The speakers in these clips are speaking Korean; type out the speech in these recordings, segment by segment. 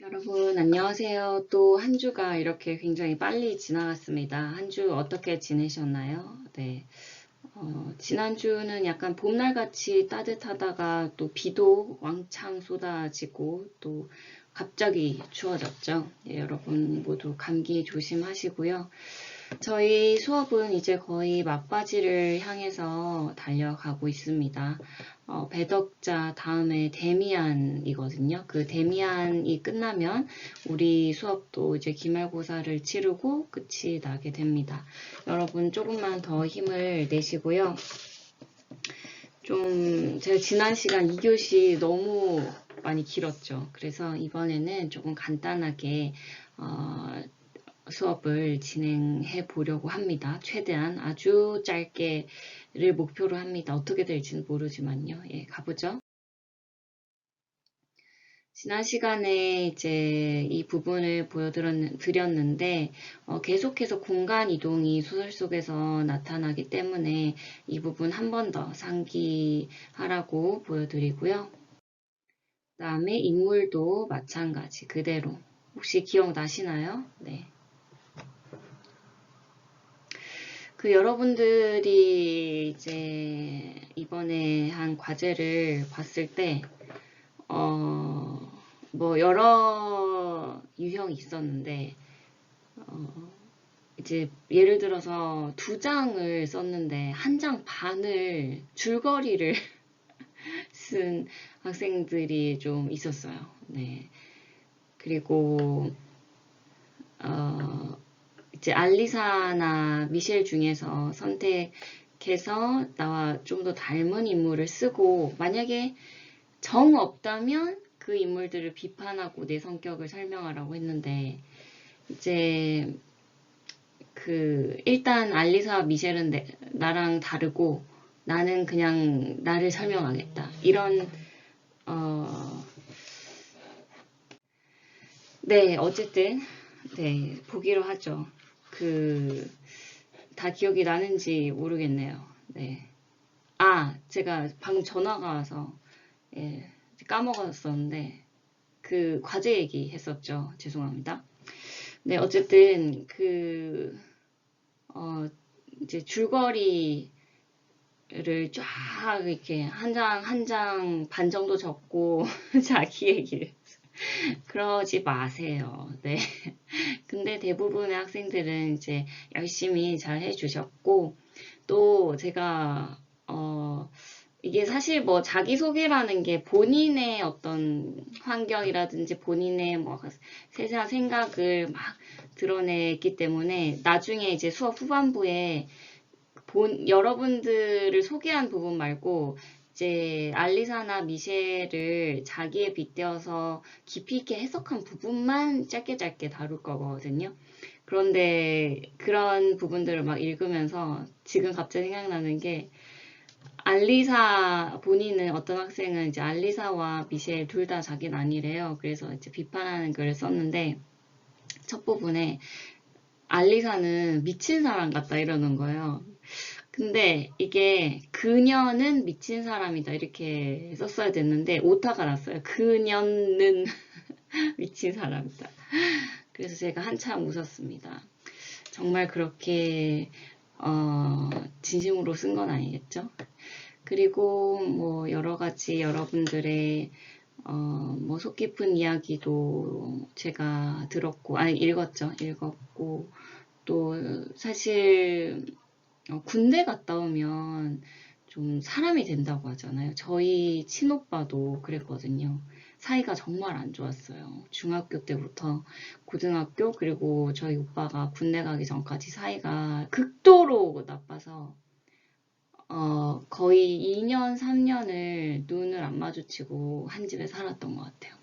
여러분, 안녕하세요. 또 한 주가 이렇게 굉장히 빨리 지나갔습니다. 한 주 어떻게 지내셨나요? 네. 어, 지난주는 약간 봄날같이 따뜻하다가 또 비도 왕창 쏟아지고 또 갑자기 추워졌죠. 예, 여러분 모두 감기 조심하시고요. 저희 수업은 이제 거의 막바지를 향해서 달려가고 있습니다. 어, 배덕자 다음에 데미안이거든요. 그 데미안이 끝나면 우리 수업도 이제 기말고사를 치르고 끝이 나게 됩니다. 여러분 조금만 더 힘을 내시고요. 좀 제가 지난 시간 2교시 너무 많이 길었죠. 그래서 이번에는 조금 간단하게 어, 수업을 진행해 보려고 합니다. 최대한 아주 짧게를 목표로 합니다. 어떻게 될지는 모르지만요. 예, 가보죠. 지난 시간에 이제 이 부분을 보여드렸는데 어, 계속해서 공간 이동이 소설 속에서 나타나기 때문에 이 부분 한 번 더 상기하라고 보여드리고요. 그 다음에 인물도 마찬가지 그대로 혹시 기억나시나요? 네. 그 여러분들이 이제 이번에 한 과제를 봤을 때, 어, 뭐 여러 유형이 있었는데, 어, 이제 예를 들어서 두 장을 썼는데 한 장 반을 줄거리를 쓴 학생들이 좀 있었어요. 네. 그리고, 어, 이제 알리사나 미셸 중에서 선택해서 나와 좀 더 닮은 인물을 쓰고 만약에 정 없다면 그 인물들을 비판하고 내 성격을 설명하라고 했는데 이제 그 일단 알리사와 미셸은 내, 나랑 다르고 나는 그냥 나를 설명하겠다 이런 어 네, 어쨌든, 네, 보기로 하죠. 그, 다 기억이 나는지 모르겠네요. 네. 아, 제가 방금 전화가 와서, 예, 까먹었었는데, 그 과제 얘기 했었죠. 죄송합니다. 네, 어쨌든, 그, 어, 이제 줄거리를 쫙 이렇게 한 장, 한 장 반 정도 적고, 자기 얘기를. 그러지 마세요. 네. 근데 대부분의 학생들은 이제 열심히 잘 해주셨고, 또 제가, 어, 이게 사실 뭐 자기소개라는 게 본인의 어떤 환경이라든지 본인의 뭐 세세한 생각을 막 드러냈기 때문에 나중에 이제 수업 후반부에 본, 여러분들을 소개한 부분 말고 이제 알리사나 미셸을 자기에 빗대어서 깊이 있게 해석한 부분만 짧게 짧게 다룰 거거든요. 그런데 그런 부분들을 막 읽으면서 지금 갑자기 생각나는 게 알리사 본인은 어떤 학생은 이제 알리사와 미셸 둘 다 자기는 아니래요. 그래서 이제 비판하는 글을 썼는데 첫 부분에 알리사는 미친 사람 같다 이러는 거예요. 근데 이게 그녀는 미친 사람이다 이렇게 썼어야 됐는데 오타가 났어요. 그녀는 미친 사람이다. 그래서 제가 한참 웃었습니다. 정말 그렇게 어, 진심으로 쓴 건 아니겠죠? 그리고 뭐 여러 가지 여러분들의 어, 뭐속 깊은 이야기도 제가 들었고, 아니 읽었죠, 읽었고 또 사실 어, 군대 갔다 오면 좀 사람이 된다고 하잖아요. 저희 친오빠도 그랬거든요. 사이가 정말 안 좋았어요. 중학교 때부터 고등학교 그리고 저희 오빠가 군대 가기 전까지 사이가 극도로 나빠서 어, 거의 2년, 3년을 눈을 안 마주치고 한 집에 살았던 것 같아요.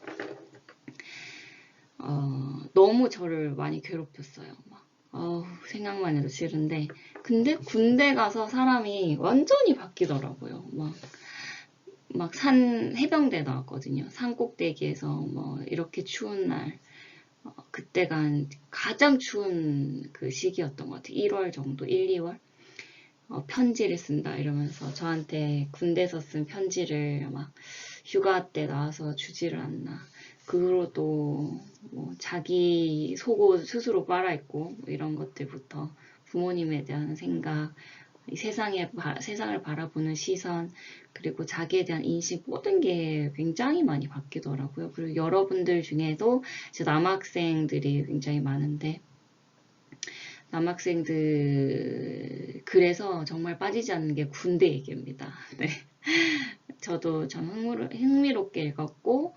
어, 너무 저를 많이 괴롭혔어요. 막, 어, 생각만 해도 싫은데 근데 군대 가서 사람이 완전히 바뀌더라고요. 막, 막 산, 해병대 나왔거든요. 산 꼭대기에서 뭐, 이렇게 추운 날, 어, 그때가 가장 추운 그 시기였던 것 같아요. 1월 정도, 1, 2월. 어, 편지를 쓴다 이러면서 저한테 군대에서 쓴 편지를 막 휴가 때 나와서 주지를 않나. 그로도 뭐 자기 속옷 스스로 빨아입고 뭐 이런 것들부터 부모님에 대한 생각, 이 세상에 바- 세상을 바라보는 시선, 그리고 자기에 대한 인식 모든 게 굉장히 많이 바뀌더라고요. 그리고 여러분들 중에도 이제 남학생들이 굉장히 많은데 남학생들 그래서 정말 빠지지 않는 게 군대 얘기입니다. 네. 저도 참 흥미롭게 읽었고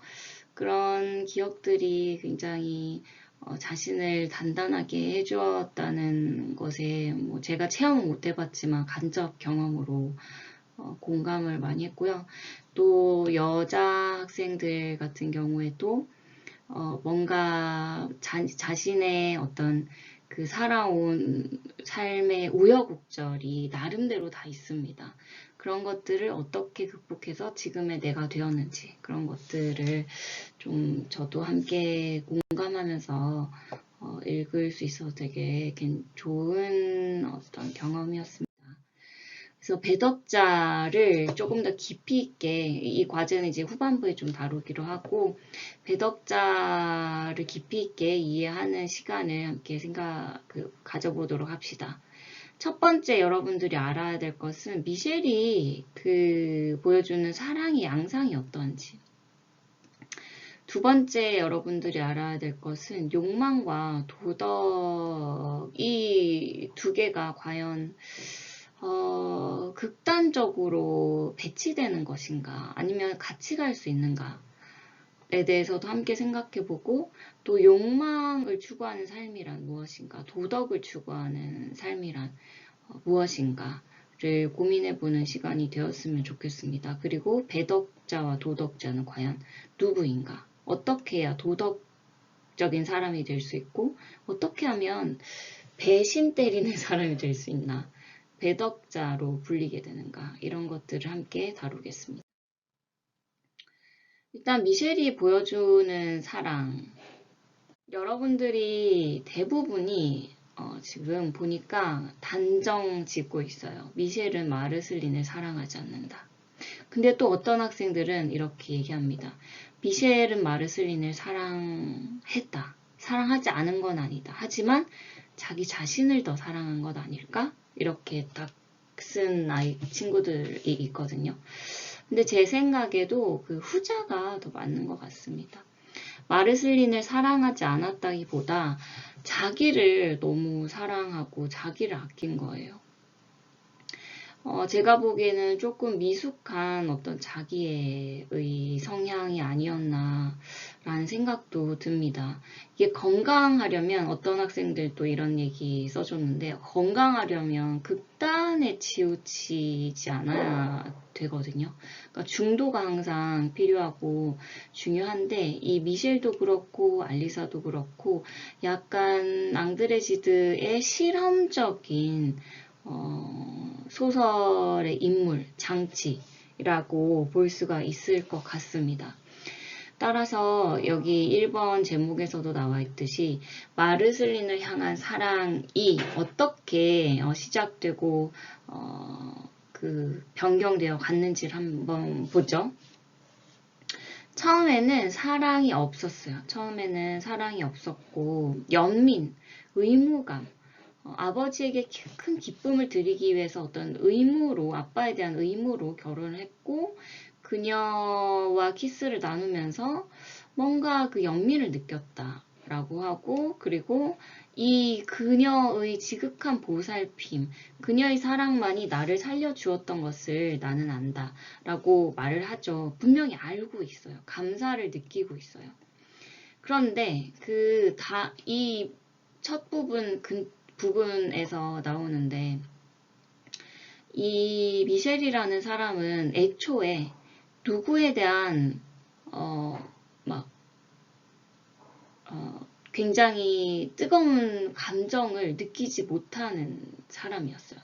그런 기억들이 굉장히 어, 자신을 단단하게 해주었다는 것에 뭐 제가 체험은 못 해봤지만 간접 경험으로 어, 공감을 많이 했고요. 또 여자 학생들 같은 경우에도 어, 뭔가 자, 자신의 어떤 그 살아온 삶의 우여곡절이 나름대로 다 있습니다. 그런 것들을 어떻게 극복해서 지금의 내가 되었는지 그런 것들을 좀 저도 함께 공감하면서 어, 읽을 수 있어서 되게 괜- 좋은 어떤 경험이었습니다. 그래서 배덕자를 조금 더 깊이 있게 이 과제는 이제 후반부에 좀 다루기로 하고 배덕자를 깊이 있게 이해하는 시간을 함께 생각 그, 가져보도록 합시다. 첫 번째 여러분들이 알아야 될 것은 미셸이 그 보여주는 사랑의 양상이 어떤지. 두 번째 여러분들이 알아야 될 것은 욕망과 도덕 이 두 개가 과연 어, 극단적으로 배치되는 것인가 아니면 같이 갈 수 있는가 에 대해서도 함께 생각해 보고 또 욕망을 추구하는 삶이란 무엇인가 도덕을 추구하는 삶이란 어, 무엇인가를 고민해 보는 시간이 되었으면 좋겠습니다. 그리고 배덕자와 도덕자는 과연 누구인가 어떻게 해야 도덕적인 사람이 될 수 있고 어떻게 하면 배신 때리는 사람이 될 수 있나 배덕자로 불리게 되는가 이런 것들을 함께 다루겠습니다. 일단 미셸이 보여주는 사랑 여러분들이 대부분이 어, 지금 보니까 단정 짓고 있어요. 미셸은 마르슬린을 사랑하지 않는다. 근데 또 어떤 학생들은 이렇게 얘기합니다. 미셸은 마르슬린을 사랑했다. 사랑하지 않은 건 아니다. 하지만 자기 자신을 더 사랑한 것 아닐까? 이렇게 딱 쓴 아이 친구들이 있거든요. 근데 제 생각에도 그 후자가 더 맞는 것 같습니다. 마르슬린을 사랑하지 않았다기보다 자기를 너무 사랑하고 자기를 아낀 거예요. 어, 제가 보기에는 조금 미숙한 어떤 자기의 성향이 아니었나 라는 생각도 듭니다. 이게 건강하려면 어떤 학생들도 이런 얘기 써줬는데 건강하려면 극단에 치우치지 않아야 되거든요. 그러니까 중도가 항상 필요하고 중요한데 이 미셸도 그렇고 알리사도 그렇고 약간 앙드레지드의 실험적인 어, 소설의 인물, 장치라고 볼 수가 있을 것 같습니다. 따라서 여기 1번 제목에서도 나와 있듯이 마르슬린을 향한 사랑이 어떻게 어, 시작되고 어, 그 변경되어 갔는지를 한번 보죠. 처음에는 사랑이 없었어요. 처음에는 사랑이 없었고 연민, 의무감, 어, 아버지에게 기- 큰 기쁨을 드리기 위해서 어떤 의무로, 아빠에 대한 의무로 결혼을 했고, 그녀와 키스를 나누면서 뭔가 그 연민을 느꼈다 라고 하고, 그리고 이 그녀의 지극한 보살핌, 그녀의 사랑만이 나를 살려주었던 것을 나는 안다. 라고 말을 하죠. 분명히 알고 있어요. 감사를 느끼고 있어요. 그런데 그 다, 이 첫 부분, 근, 부분에서 나오는데 이 미셸이라는 사람은 애초에 누구에 대한 어막 어, 굉장히 뜨거운 감정을 느끼지 못하는 사람이었어요.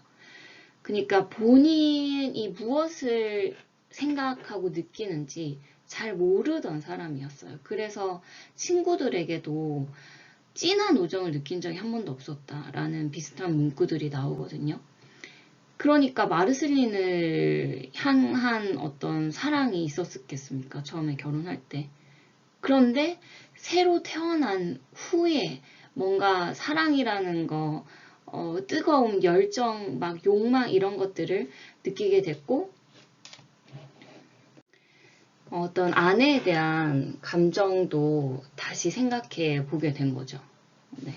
그러니까 본인이 무엇을 생각하고 느끼는지 잘 모르던 사람이었어요. 그래서 친구들에게도 진한 우정을 느낀 적이 한 번도 없었다라는 비슷한 문구들이 나오거든요. 그러니까 마르슬린을 향한 어떤 사랑이 있었겠습니까? 처음에 결혼할 때. 그런데 새로 태어난 후에 뭔가 사랑이라는 거, 어, 뜨거움, 열정, 막 욕망 이런 것들을 느끼게 됐고, 어떤 아내에 대한 감정도 다시 생각해 보게 된 거죠. 네.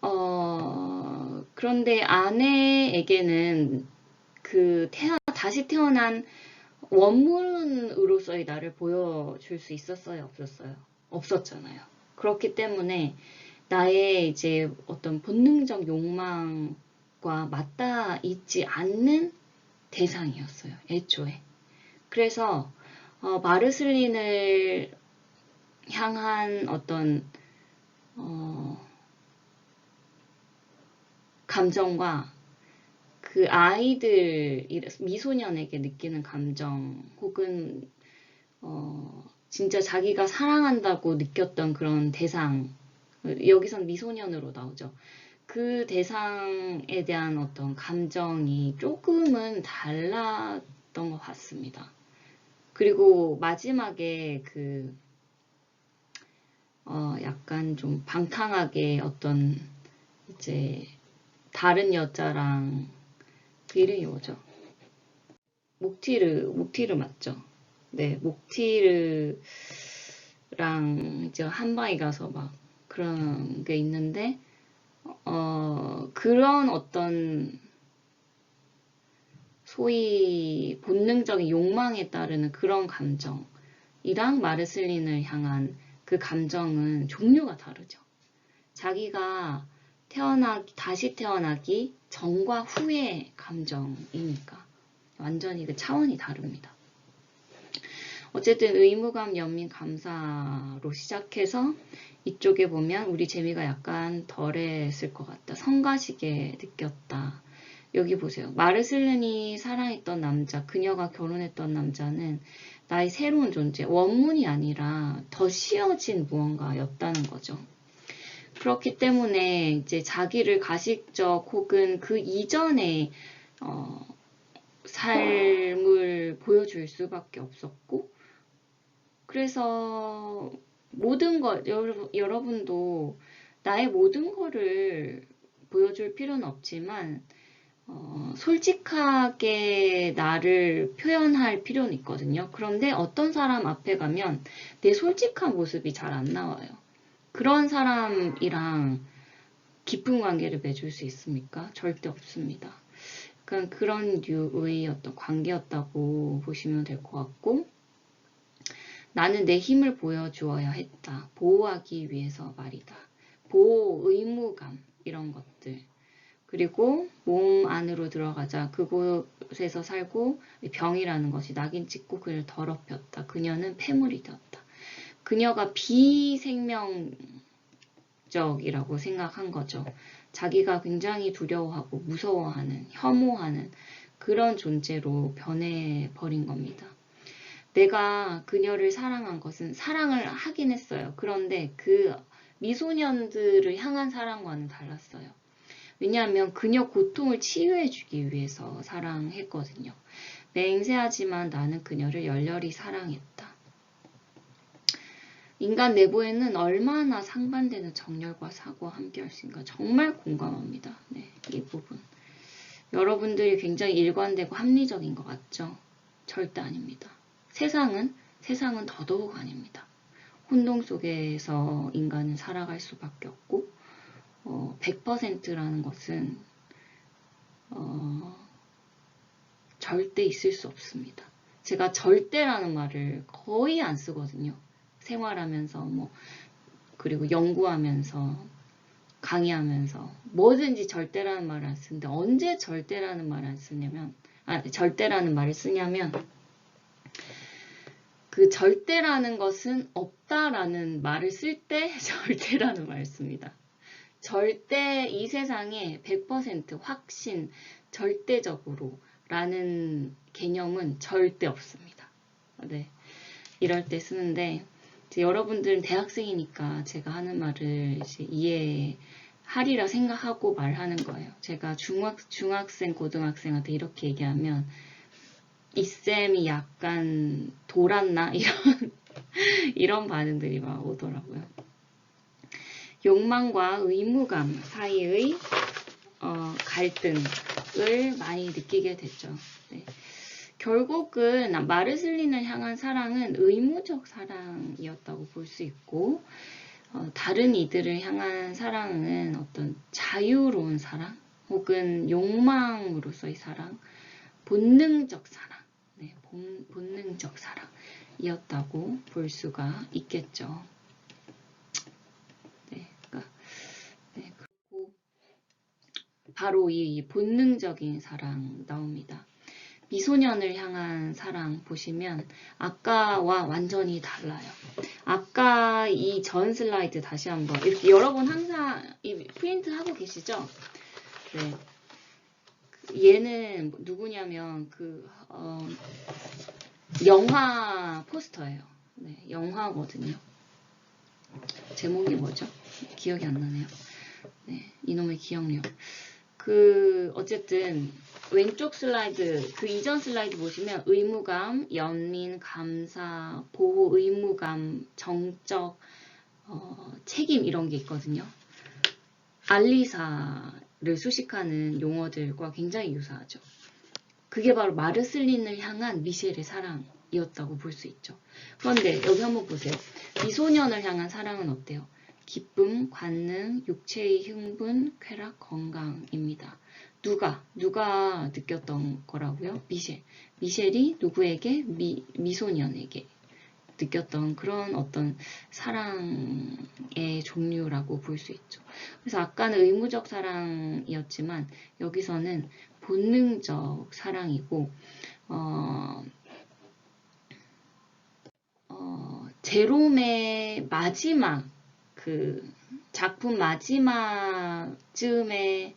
어, 그런데 아내에게는 그 태어, 다시 태어난 원문으로서의 나를 보여줄 수 있었어요? 없었어요? 없었잖아요. 그렇기 때문에 나의 이제 어떤 본능적 욕망과 맞닿아 있지 않는 대상이었어요. 애초에. 그래서 어, 마르슬린을 향한 어떤 어, 감정과 그 아이들 미소년에게 느끼는 감정 혹은 어, 진짜 자기가 사랑한다고 느꼈던 그런 대상 여기선 미소년으로 나오죠. 그 대상에 대한 어떤 감정이 조금은 달랐던 것 같습니다. 그리고 마지막에 그, 어, 약간 좀 방탕하게 어떤, 이제, 다른 여자랑, 그 이름이 뭐죠? 목티르, 목티르 맞죠? 네, 목티르랑 이제 한방에 가서 막 그런 게 있는데, 어, 그런 어떤 소위 본능적인 욕망에 따르는 그런 감정이랑 마르슬린을 향한 그 감정은 종류가 다르죠. 자기가 태어나 다시 태어나기 전과 후의 감정이니까 완전히 그 차원이 다릅니다. 어쨌든 의무감, 연민, 감사로 시작해서 이쪽에 보면 우리 재미가 약간 덜했을 것 같다. 성가시게 느꼈다. 여기 보세요. 마르슬렌이 사랑했던 남자, 그녀가 결혼했던 남자는 나의 새로운 존재, 원문이 아니라 더 씌어진 무언가였다는 거죠. 그렇기 때문에 이제 자기를 가식적 혹은 그 이전에 어, 삶을 보여줄 수밖에 없었고, 그래서 모든 것, 여러분, 여러분도 나의 모든 거를 보여줄 필요는 없지만, 어, 솔직하게 나를 표현할 필요는 있거든요. 그런데 어떤 사람 앞에 가면 내 솔직한 모습이 잘 안 나와요. 그런 사람이랑 깊은 관계를 맺을 수 있습니까? 절대 없습니다. 그런 그런 류의 어떤 관계였다고 보시면 될 것 같고, 나는 내 힘을 보여주어야 했다. 보호하기 위해서 말이다. 보호 의무감, 이런 것들. 그리고 몸 안으로 들어가자. 그곳에서 살고 병이라는 것이 낙인 찍고 그를 더럽혔다. 그녀는 폐물이 되었다. 그녀가 비생명적이라고 생각한 거죠. 자기가 굉장히 두려워하고 무서워하는, 혐오하는 그런 존재로 변해버린 겁니다. 내가 그녀를 사랑한 것은 사랑을 하긴 했어요. 그런데 그 미소년들을 향한 사랑과는 달랐어요. 왜냐하면 그녀 고통을 치유해주기 위해서 사랑했거든요. 맹세하지만 나는 그녀를 열렬히 사랑했다. 인간 내부에는 얼마나 상반되는 정열과 사고와 함께 할 수 있는가 정말 공감합니다. 네, 이 부분. 여러분들이 굉장히 일관되고 합리적인 것 같죠? 절대 아닙니다. 세상은 세상은 더더욱 아닙니다. 혼동 속에서 인간은 살아갈 수밖에 없고 어, 100%라는 것은 어, 절대 있을 수 없습니다. 제가 절대라는 말을 거의 안 쓰거든요. 생활하면서 뭐 그리고 연구하면서 강의하면서 뭐든지 절대라는 말을 안 쓰는데 언제 절대라는 말을 안 쓰냐면 아 절대라는 말을 쓰냐면 그 절대라는 것은 없다라는 말을 쓸 때 절대라는 말을 씁니다. 절대 이 세상에 100% 확신, 절대적으로 라는 개념은 절대 없습니다. 네. 이럴 때 쓰는데, 여러분들은 대학생이니까 제가 하는 말을 이해하리라 생각하고 말하는 거예요. 제가 중학, 중학생, 고등학생한테 이렇게 얘기하면, 이 쌤이 약간 돌았나? 이런, 이런 반응들이 막 오더라고요. 욕망과 의무감 사이의 어, 갈등을 많이 느끼게 됐죠. 네. 결국은 마르슬린을 향한 사랑은 의무적 사랑이었다고 볼 수 있고 어, 다른 이들을 향한 사랑은 어떤 자유로운 사랑 혹은 욕망으로서의 사랑, 본능적 사랑, 네, 본, 본능적 사랑이었다고 볼 수가 있겠죠. 네, 그러니까, 네, 바로 이 본능적인 사랑 나옵니다. 미소년을 향한 사랑 보시면 아까와 완전히 달라요. 아까 이 전 슬라이드 다시 한번 이렇게 여러분 항상 이 프린트 하고 계시죠? 네. 그 얘는 누구냐면 그 어, 영화 포스터예요. 네, 영화거든요. 제목이 뭐죠? 기억이 안 나네요. 네, 이놈의 기억력. 그 어쨌든 왼쪽 슬라이드 그 이전 슬라이드 보시면 의무감, 연민, 감사, 보호 의무감, 정적, 어, 책임 이런 게 있거든요. 알리사를 수식하는 용어들과 굉장히 유사하죠. 그게 바로 마르슬린을 향한 미셸의 사랑이었다고 볼 수 있죠. 그런데 여기 한번 보세요. 미소년을 향한 사랑은 어때요? 기쁨, 관능, 육체의 흥분, 쾌락, 건강입니다. 누가, 누가 느꼈던 거라고요? 미셸. 미셸이 누구에게? 미, 미소년에게 느꼈던 그런 어떤 사랑의 종류라고 볼 수 있죠. 그래서 아까는 의무적 사랑이었지만 여기서는 본능적 사랑이고, 어, 어, 제롬의 마지막 그 작품 마지막 쯤에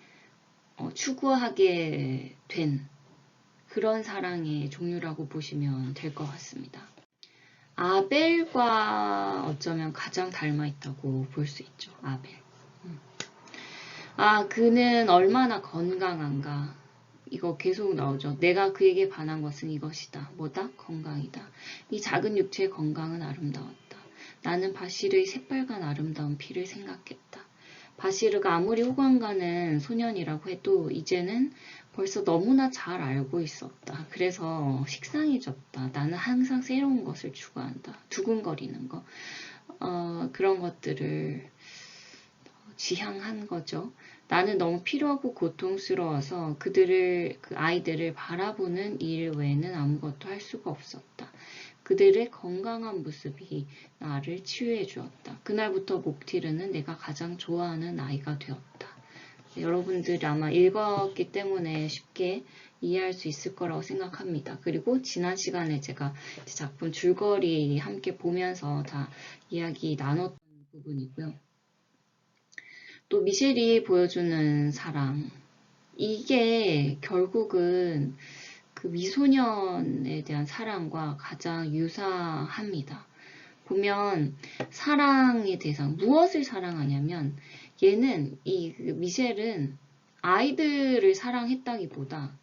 어, 추구하게 된 그런 사랑의 종류라고 보시면 될 것 같습니다. 아벨과 어쩌면 가장 닮아 있다고 볼 수 있죠. 아벨. 음. 아, 그는 얼마나 건강한가. 이거 계속 나오죠. 내가 그에게 반한 것은 이것이다. 뭐다? 건강이다. 이 작은 육체의 건강은 아름다웠다. 나는 바시르의 새빨간 아름다운 피를 생각했다. 바시르가 아무리 호감 가는 소년이라고 해도 이제는 벌써 너무나 잘 알고 있었다. 그래서 식상해졌다. 나는 항상 새로운 것을 추구한다. 두근거리는 거. 어, 그런 것들을 지향한 거죠. 나는 너무 필요하고 고통스러워서 그들을, 그 아이들을 바라보는 일 외에는 아무것도 할 수가 없었다. 그들의 건강한 모습이 나를 치유해 주었다. 그날부터 목티르는 내가 가장 좋아하는 아이가 되었다. 여러분들이 아마 읽었기 때문에 쉽게 이해할 수 있을 거라고 생각합니다. 그리고 지난 시간에 제가 작품 줄거리 함께 보면서 다 이야기 나눴던 부분이고요. 또 미셸이 보여주는 사랑. 이게 결국은 그 미소년에 대한 사랑과 가장 유사합니다. 보면 사랑의 대상, 무엇을 사랑하냐면 얘는 이그 미셸은 아이들을 사랑했다기보다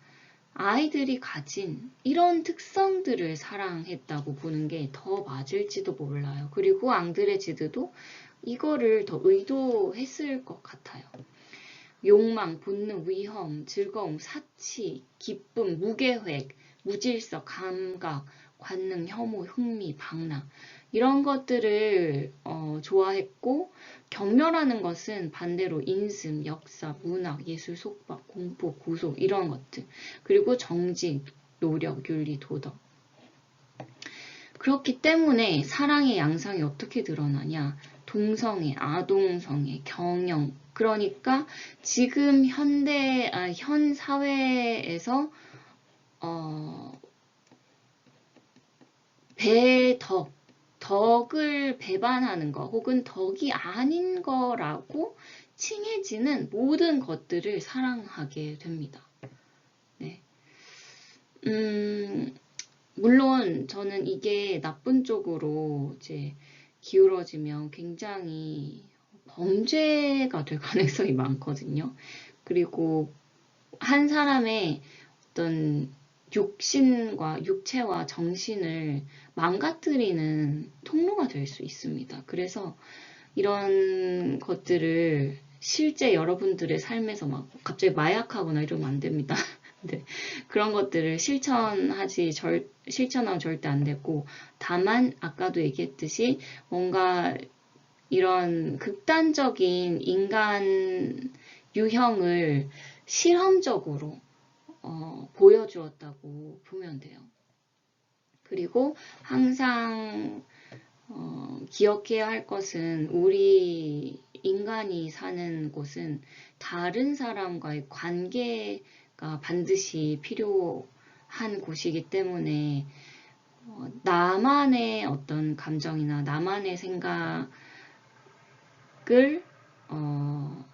아이들이 가진 이런 특성들을 사랑했다고 보는 게 더 맞을지도 몰라요. 그리고 앙드레 지드도 이거를 더 의도했을 것 같아요. 욕망, 본능, 위험, 즐거움, 사치, 기쁨, 무계획, 무질서, 감각, 관능, 혐오, 흥미, 방랑. 이런 것들을 어, 좋아했고 경멸하는 것은 반대로 인슴, 역사, 문학, 예술, 속박, 공포, 구속 이런 것들. 그리고 정직, 노력, 윤리, 도덕. 그렇기 때문에 사랑의 양상이 어떻게 드러나냐 동성애, 아동성애, 경영, 그러니까 지금 현대 아, 현 사회에서 어, 배덕 덕을 배반하는 거 혹은 덕이 아닌 거라고 칭해지는 모든 것들을 사랑하게 됩니다. 네. 음, 물론 저는 이게 나쁜 쪽으로 이제 기울어지면 굉장히 범죄가 될 가능성이 많거든요. 그리고 한 사람의 어떤 육신과 육체와 정신을 망가뜨리는 통로가 될 수 있습니다. 그래서 이런 것들을 실제 여러분들의 삶에서 막 갑자기 마약하거나 이러면 안 됩니다. 네, 그런 것들을 실천하지 절, 실천하면 절대 안 되고 다만 아까도 얘기했듯이 뭔가 이런 극단적인 인간 유형을 실험적으로 어, 보여주었다고 보면 돼요. 그리고 항상 어, 기억해야 할 것은 우리 인간이 사는 곳은 다른 사람과의 관계가 반드시 필요한 곳이기 때문에 어, 나만의 어떤 감정이나 나만의 생각을 어,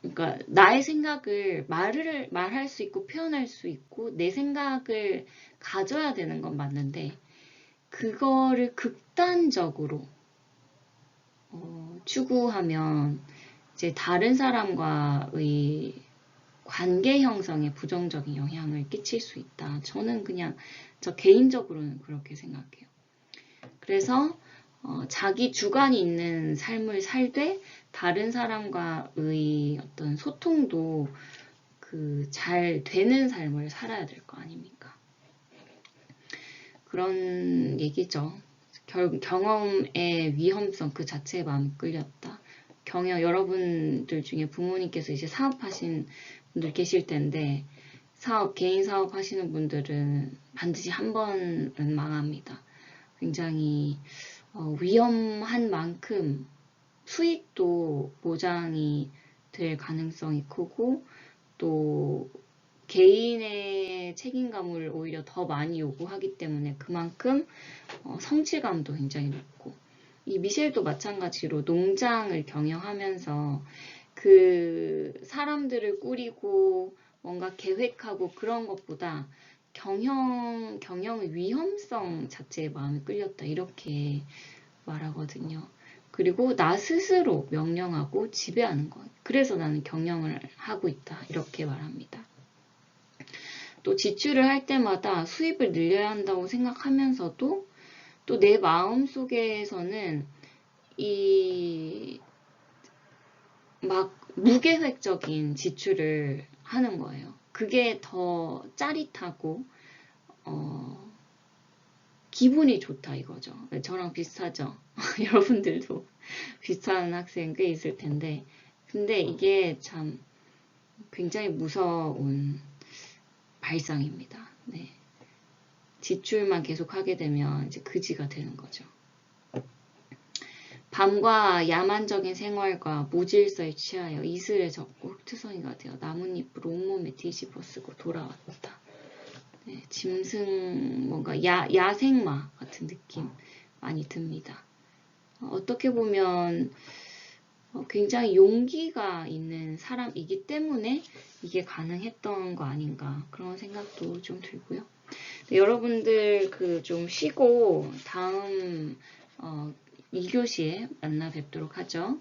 그러니까 나의 생각을 말을 말할 수 있고 표현할 수 있고 내 생각을 가져야 되는 건 맞는데 그거를 극단적으로 어, 추구하면 이제 다른 사람과의 관계 형성에 부정적인 영향을 끼칠 수 있다. 저는 그냥 저 개인적으로는 그렇게 생각해요. 그래서 어, 자기 주관이 있는 삶을 살되 다른 사람과의 어떤 소통도 그 잘 되는 삶을 살아야 될 거 아닙니까? 그런 얘기죠. 결, 경험의 위험성 그 자체에 마음이 끌렸다. 경영 여러분들 중에 부모님께서 이제 사업하신 분들 계실 텐데 사업 개인 사업 하시는 분들은 반드시 한 번은 망합니다. 굉장히 어, 위험한 만큼 수익도 보장이 될 가능성이 크고 또 개인의 책임감을 오히려 더 많이 요구하기 때문에 그만큼 어, 성취감도 굉장히 높고 이 미셸도 마찬가지로 농장을 경영하면서 그 사람들을 꾸리고 뭔가 계획하고 그런 것보다 경영 경영의 위험성 자체에 마음이 끌렸다 이렇게 말하거든요. 그리고 나 스스로 명령하고 지배하는 것. 그래서 나는 경영을 하고 있다. 이렇게 말합니다. 또 지출을 할 때마다 수입을 늘려야 한다고 생각하면서도 또 내 마음 속에서는 이 막 무계획적인 지출을 하는 거예요. 그게 더 짜릿하고 어, 기분이 좋다 이거죠. 저랑 비슷하죠. 여러분들도 비슷한 학생 꽤 있을 텐데 근데 이게 참 굉장히 무서운 발상입니다. 네. 지출만 계속 하게 되면 이제 그지가 되는 거죠. 밤과 야만적인 생활과 무질서에 취하여 이슬에 젖고 흙투성이가 되어 나뭇잎을 온몸에 뒤집어 쓰고 돌아왔다. 네, 짐승 뭔가 야, 야생마 같은 느낌 많이 듭니다. 어떻게 보면 어, 굉장히 용기가 있는 사람이기 때문에 이게 가능했던 거 아닌가 그런 생각도 좀 들고요. 네, 여러분들 그 좀 쉬고 다음 어, 2교시에 만나 뵙도록 하죠.